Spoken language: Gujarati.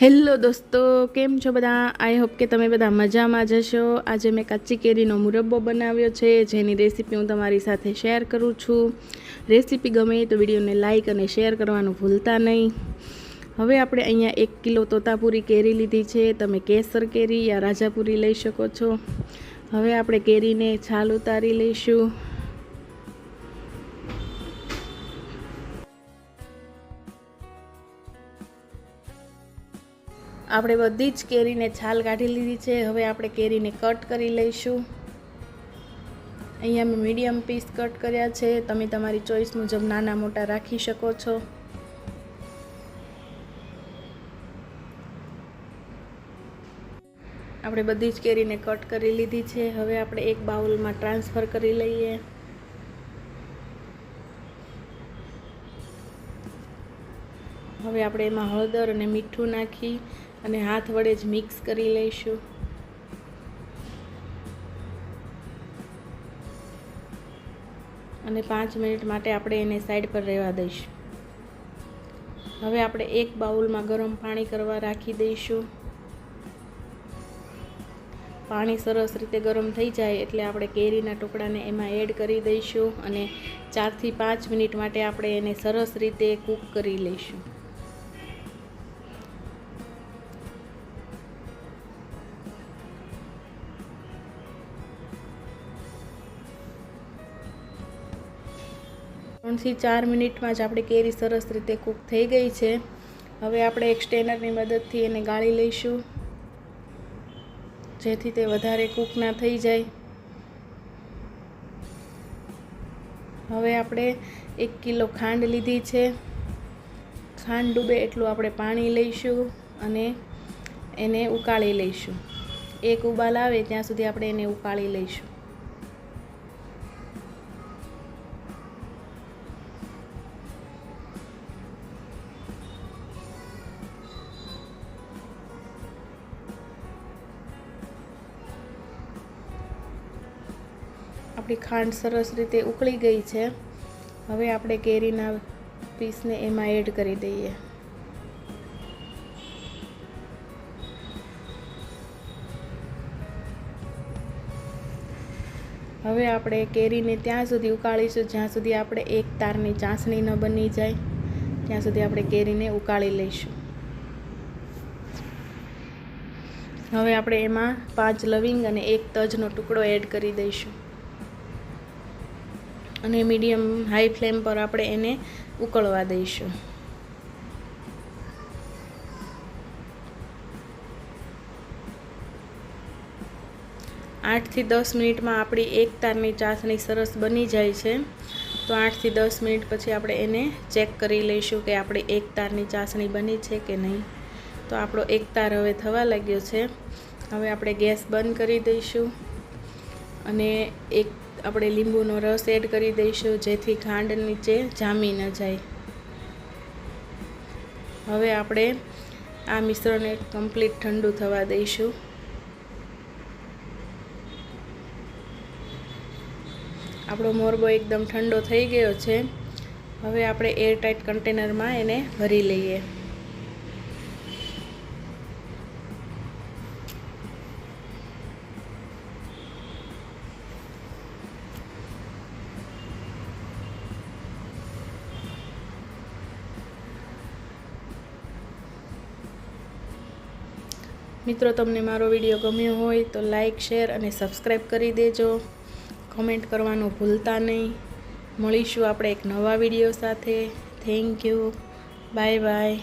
હેલો દોસ્તો, કેમ છો બધા? આઈ હોપ કે તમે બધા મજામાં જશો આજે મેં કાચી કેરીનો મુરબ્બો બનાવ્યો છે, જેની રેસીપી હું તમારી સાથે શેર કરું છું. રેસીપી ગમે તો વિડીયોને લાઇક અને શેર કરવાનું ભૂલતા નહીં. હવે આપણે અહીંયા એક કિલો તોતાપુરી કેરી લીધી છે. તમે કેસર કેરી યા રાજાપુરી લઈ શકો છો. હવે આપણે કેરીને છાલ ઉતારી લઈશું. આપણે બધી જ કેરીને છાલ કાઢી લીધી છે. હવે આપણે કેરીને કટ કરી લઈશું. અહીંયા મેં મીડિયમ પીસ કટ કર્યા છે. તમે તમારી ચોઈસ મુજબ નાના મોટા રાખી શકો છો. આપણે બધી જ કેરીને કટ કરી લીધી છે. હવે આપણે એક બાઉલમાં ટ્રાન્સફર કરી લઈએ. હવે આપણે એમાં હળદર અને મીઠું નાખી અને હાથ વડે જ મિક્સ કરી લઈશું. અને પાંચ મિનિટ માટે આપણે એને સાઈડ પર રહેવા દઈશું. હવે આપણે એક બાઉલમાં ગરમ પાણી કરવા રાખી દઈશું. પાણી સરસ રીતે ગરમ થઈ જાય એટલે આપણે કેરીના ટુકડાને એમાં એડ કરી દઈશું અને ચારથી પાંચ મિનિટ માટે આપણે એને સરસ રીતે કૂક કરી લઈશું. ત્રણથી ચાર મિનિટમાં જ આપણી કેરી સરસ રીતે કૂક થઈ ગઈ છે. હવે આપણે એક સ્ટેનરની મદદથી એને ગાળી લઈશું, જેથી તે વધારે કૂક ના થઈ જાય. હવે આપણે એક કિલો ખાંડ લીધી છે. ખાંડ ડૂબે એટલું આપણે પાણી લઈશું અને એને ઉકાળી લઈશું. એક ઉબાલ આવે ત્યાં સુધી આપણે એને ઉકાળી લઈશું. આપણી ખાંડ સરસ રીતે ઉકળી ગઈ છે. હવે આપણે કેરીના પીસને એમાં એડ કરી દઈએ. હવે આપણે કેરીને ત્યાં સુધી ઉકાળીશું, જ્યાં સુધી આપણે એક તારની ચાસણી ન બની જાય. ત્યાં સુધી આપણે કેરીને ઉકાળી લઈશું. હવે આપણે એમાં પાંચ લવિંગ અને એક તજનો ટુકડો એડ કરી દઈશું. અને મીડિયમ હાઈ ફ્લેમ પર આપણે એને ઉકળવા દઈશું. આઠથી દસ મિનિટમાં આપણી એક તારની ચાસણી સરસ બની જાય છે. તો આઠથી દસ મિનિટ પછી આપણે એને ચેક કરી લઈશું કે આપણી એક તારની ચાસણી બની છે કે નહીં. તો આપણો એક તાર હવે થવા લાગ્યો છે. હવે આપણે ગેસ બંધ કરી દઈશું. અને એક આપણે લીંબુનો રસ એડ કરી દઈશું, જેથી ખાંડ નીચે જામી ન જાય. હવે આપણે આ મિશ્રણને કમ્પ્લીટ ઠંડુ થવા દઈશું. આપણો મોરબો એકદમ ઠંડો થઈ ગયો છે. હવે આપણે એરટાઇટ કન્ટેનરમાં એને ભરી લઈએ. મિત્રો, તમને મારો વીડિયો ગમ્યો હોય તો લાઇક શેર અને સબસ્ક્રાઈબ કરી દેજો. કમેન્ટ કરવાનું ભૂલતા નહીં. મળીશું આપણે એક નવા વીડિયો સાથે. Thank you bye bye